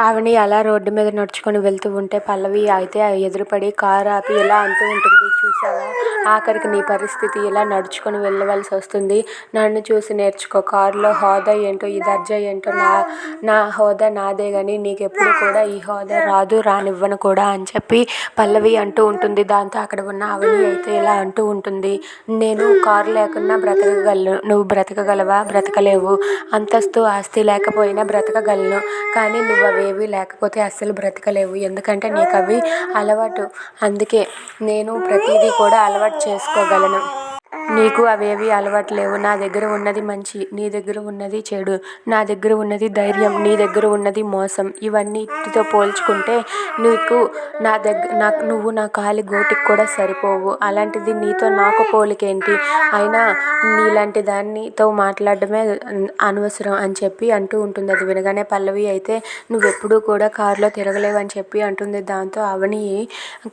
ఆవని అలా రోడ్డు మీద నడుచుకొని వెళ్తూ ఉంటే పల్లవి అయితే ఎదురుపడి కారు ఆపి ఇలా అంటూ ఉంటుంది. చూసావా? ఆఖరికి నీ పరిస్థితి ఇలా నడుచుకొని వెళ్ళవలసి వస్తుంది. నన్ను చూసి నేర్చుకో. కారులో హోదా ఏంటో ఈ దర్జా ఏంటో నా నా హోదా నాదే కానీ నీకెప్పుడు కూడా ఈ హోదా రాదు రానివ్వను కూడా అని చెప్పి పల్లవి అంటూ ఉంటుంది. దాంతో అక్కడ ఉన్న అవని అయితే ఇలా అంటూ ఉంటుంది. నేను కారు లేకున్నా బ్రతకగలను. నువ్వు బ్రతకగలవా? బ్రతకలేవు. అంతస్తు ఆస్తి లేకపోయినా బ్రతకగలను. కానీ నువ్వు అవేవి లేకపోతే అస్సలు బ్రతకలేవు. ఎందుకంటే నీకు అవి అలవాటు. అందుకే నేను ప్రతిదీ కూడా అలవాటు చేసుకోగలను. నీకు అవేవి అలవాటు లేవు నా దగ్గర ఉన్నది మంచి నీ దగ్గర ఉన్నది చెడు నా దగ్గర ఉన్నది ధైర్యం నీ దగ్గర ఉన్నది మోసం. ఇవన్నిటితో పోల్చుకుంటే నీకు నా దగ్గర నాకు నువ్వు నా కాలి గోటికి కూడా సరిపోవు. అలాంటిది నీతో నాకు పోలికేంటి? అయినా నీలాంటి దానితో మాట్లాడడమే అనవసరం అని చెప్పి అంటూ ఉంటుంది. అది వినగానే పల్లవి అయితే నువ్వెప్పుడూ కూడా కారులో తిరగలేవు అని చెప్పి అంటుంది. దాంతో అవని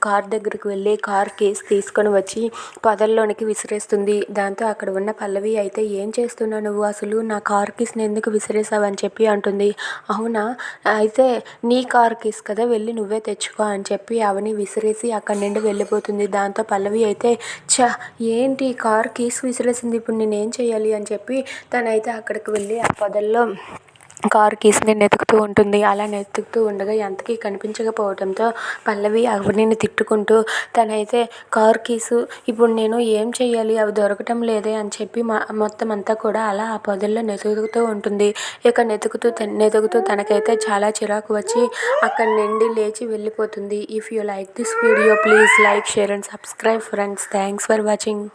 కార్ దగ్గరికి వెళ్ళి కార్ కేస్ తీసుకొని వచ్చి పొదల్లోనికి విసిరేస్తుంది దాంతో అక్కడ ఉన్న పల్లవి అయితే ఏం చేస్తున్నావు నువ్వు? అసలు నా కార్ కీస్ని ఎందుకు విసిరేసావని చెప్పి అంటుంది. అవునా? అయితే నీ కార్ కిస్ కదా వెళ్ళి నువ్వే తెచ్చుకో అని చెప్పి అవని విసిరేసి అక్కడి నుండి వెళ్ళిపోతుంది. దాంతో పల్లవి అయితే చ ఏంటి కార్ కీస్ విసిరేసింది? ఇప్పుడు నేనేం చేయాలి? అని చెప్పి తనైతే అక్కడికి వెళ్ళి ఆ పొదల్లో కార్ కీస్ని వెతుకుతూ ఉంటుంది. అలా వెతుకుతూ ఉండగా ఎంతకీ కనిపించకపోవడంతో పల్లవి అవనిని తిట్టుకుంటూ తనైతే కార్ కీసు ఇప్పుడు నేను ఏం చేయాలి అవి దొరకటం లేదే అని చెప్పి మా మొత్తం అంతా కూడా అలా ఆ పొదల్లో వెతుకుతూ ఉంటుంది. ఇక వెతుకుతూ వెతుకుతూ తనకైతే చాలా చిరాకు వచ్చి అక్కడి నుండి లేచి వెళ్ళిపోతుంది. If you like this video please like share and subscribe friends thanks for watching